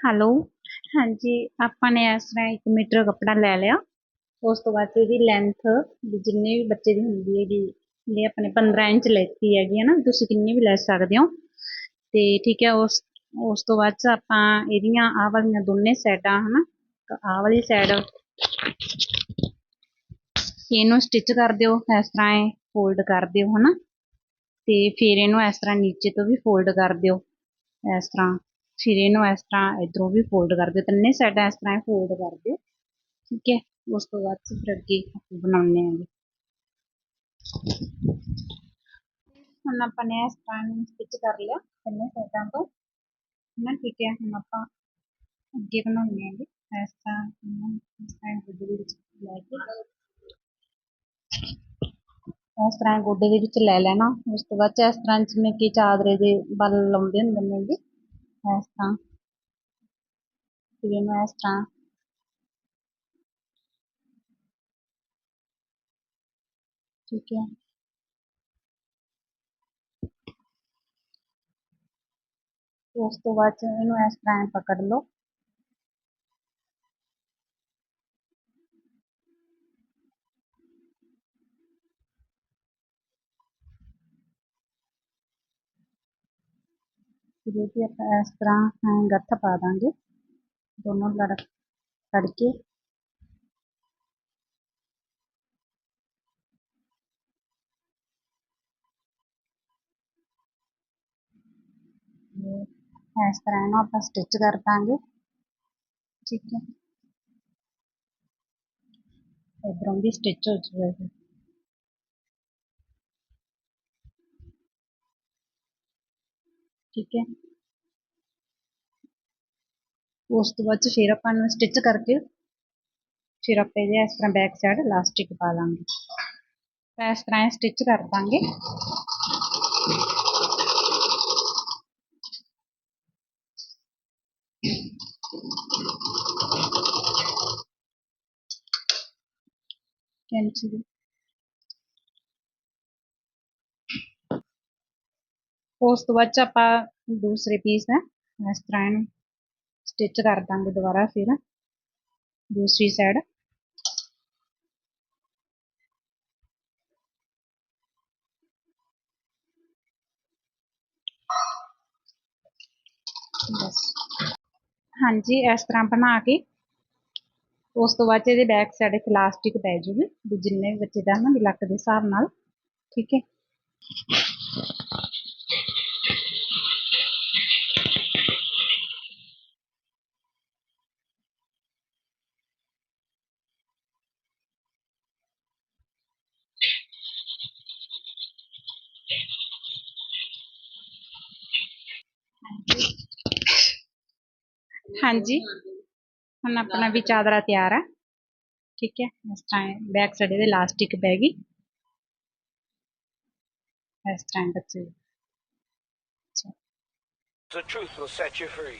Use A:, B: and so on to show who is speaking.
A: Hello. ਹਾਂਜੀ, ਆਪਾਂ ਨੇ ਇਸ ਤਰ੍ਹਾਂ ਇੱਕ ਮੀਟਰ ਕੱਪੜਾ ਲੈ ਲਿਆ। ਉਸ ਤੋਂ ਬਾਅਦ ਇਹਦੀ ਲੈਂਥ ਵੀ ਜਿੰਨੀ ਵੀ ਬੱਚੇ ਦੀ ਹੁੰਦੀ ਹੈਗੀ ਜੇ ਆਪਣੇ 15 ਇੰਚ ਲੈਤੀ ਹੈਗੀ ਹੈ ਨਾ, ਤੁਸੀਂ ਕਿੰਨੀ ਵੀ ਲੈ ਸਕਦੇ ਹੋ। ਤੇ ਠੀਕ ਹੈ, ਉਸ ਉਸ ਤੋਂ ਬਾਅਦ 'ਚ ਆਪਾਂ ਇਹਦੀਆਂ ਆਹ ਵਾਲੀਆਂ ਦੋਨੇ ਸਾਈਡਾਂ ਹਨਾ ਆਹ ਵਾਲੀ ਸਾਈਡ ਇਹਨੂੰ ਸਟਿਚ ਕਰ ਦਿਓ, ਇਸ ਤਰ੍ਹਾਂ ਇਹ ਫੋਲਡ ਕਰ ਦਿਓ, ਹਨਾ। ਤੇ ਫਿਰ ਇਹਨੂੰ ਇਸ ਤਰ੍ਹਾਂ ਨੀਚੇ ਤੋਂ ਵੀ ਫੋਲਡ ਕਰ ਦਿਓ, ਇਸ ਤਰ੍ਹਾਂ। ਸਿਰੇ ਨੂੰ ਇਸ ਤਰ੍ਹਾਂ ਇਧਰੋਂ ਵੀ ਫੋਲਡ ਕਰ ਦਿਓ, ਤਿੰਨੇ ਸਾਈਡਾਂ ਇਸ ਤਰ੍ਹਾਂ ਫੋਲਡ ਕਰ ਦਿਓ, ਠੀਕ ਹੈ? ਉਸ ਤੋਂ ਬਾਅਦ 'ਚ ਫਿਰ ਅੱਗੇ ਬਣਾਉਣੇ ਬਣਾਉਂਦੇ ਆਂਗੇ ਹੁਣ ਆਪਾਂ ਨੇ ਇਸ ਤਰ੍ਹਾਂ ਨੂੰ ਸਟਿਚ ਕਰ ਲਿਆ, ਤਿੰਨੇ ਸਾਈਡਾਂ ਤੋਂ ਨਾ ਠੀਕ ਹੈ, ਹੁਣ ਆਪਾਂ ਅੱਗੇ ਬਣਾਉਣੇ ਆਂਗੇ ਇਸ ਤਰ੍ਹਾਂ ਇਸ ਤਰ੍ਹਾਂ ਗੋਡੇ ਦੇ ਵਿੱਚ ਲੈ ਕੇ, ਇਸ ਤਰ੍ਹਾਂ ਗੋਡੇ ਦੇ ਵਿੱਚ ਲੈ ਲੈਣਾ। ਉਸ ਤੋਂ ਬਾਅਦ 'ਚ ਇਸ ਤਰ੍ਹਾਂ ਜਿਵੇਂ ਕਿ ਚਾਦਰੇ ਦੇ ਬਲ ਲਾਉਂਦੇ ਹੁੰਦੇ ਨੇ ਜੀ Western green western ठीक है। तो उसके बाद इन एस्ट्राइन पकड़ लो। ਫਿਰ ਇਹਦੀ ਆਪਾਂ ਇਸ ਤਰ੍ਹਾਂ ਗੱਠ ਪਾ ਦਾਂਗੇ ਦੋਨੋਂ ਲੜ ਫੜ ਕੇ ਤੇ ਇਸ ਤਰ੍ਹਾਂ ਇਹਨੂੰ ਆਪਾਂ ਸਟਿਚ ਕਰ ਦਾਂਗੇ ਠੀਕ ਹੈ ਇਧਰੋਂ ਵੀ ਸਟਿਚ ਹੋ ਜਾਵੇਗਾ ਠੀਕ ਹੈ। ਉਸ ਤੋਂ ਬਾਅਦ ਫਿਰ ਆਪਾਂ ਨੂੰ ਸਟਿਚ ਕਰਕੇ ਫਿਰ ਆਪਾਂ ਇਹਦੇ ਇਸ ਤਰ੍ਹਾਂ ਬੈਕ ਸਾਈਡ ਇਲਾਸਟਿਕ ਪਾ ਲਾਂਗੇ। ਤਾਂ ਇਸ ਤਰ੍ਹਾਂ ਸਟਿਚ ਕਰ ਦਾਂਗੇ। ਕੈਂਚੀ ਉਸ ਤੋਂ ਬਾਅਦ 'ਚ ਆਪਾਂ ਦੂਸਰੇ ਪੀਸ ਹੈ ਇਸ ਤਰ੍ਹਾਂ ਇਹਨੂੰ ਸਟਿਚ ਕਰ ਦਾਂਗੇ ਦੁਬਾਰਾ ਫਿਰ ਦੂਸਰੀ ਸਾਈਡ ਬਸ ਹਾਂਜੀ ਇਸ ਤਰ੍ਹਾਂ ਬਣਾ ਕੇ ਉਸ ਤੋਂ ਬਾਅਦ 'ਚ ਇਹਦੇ ਬੈਕ ਸਾਈਡ ਇੱਕ ਇਲਾਸਟਿਕ ਪੈ ਜੂਗੀ ਵੀ ਜਿੰਨੇ ਵੀ ਬੱਚੇ ਦਾ ਨਾ ਵੀ ਲੱਕ ਦੇ ਹਿਸਾਬ ਨਾਲ ਠੀਕ ਹੈ हाँ जी। हम अपना भी चादरा तैयार है। ठीक है, इस time back side elastic baggy
B: The truth will set you free.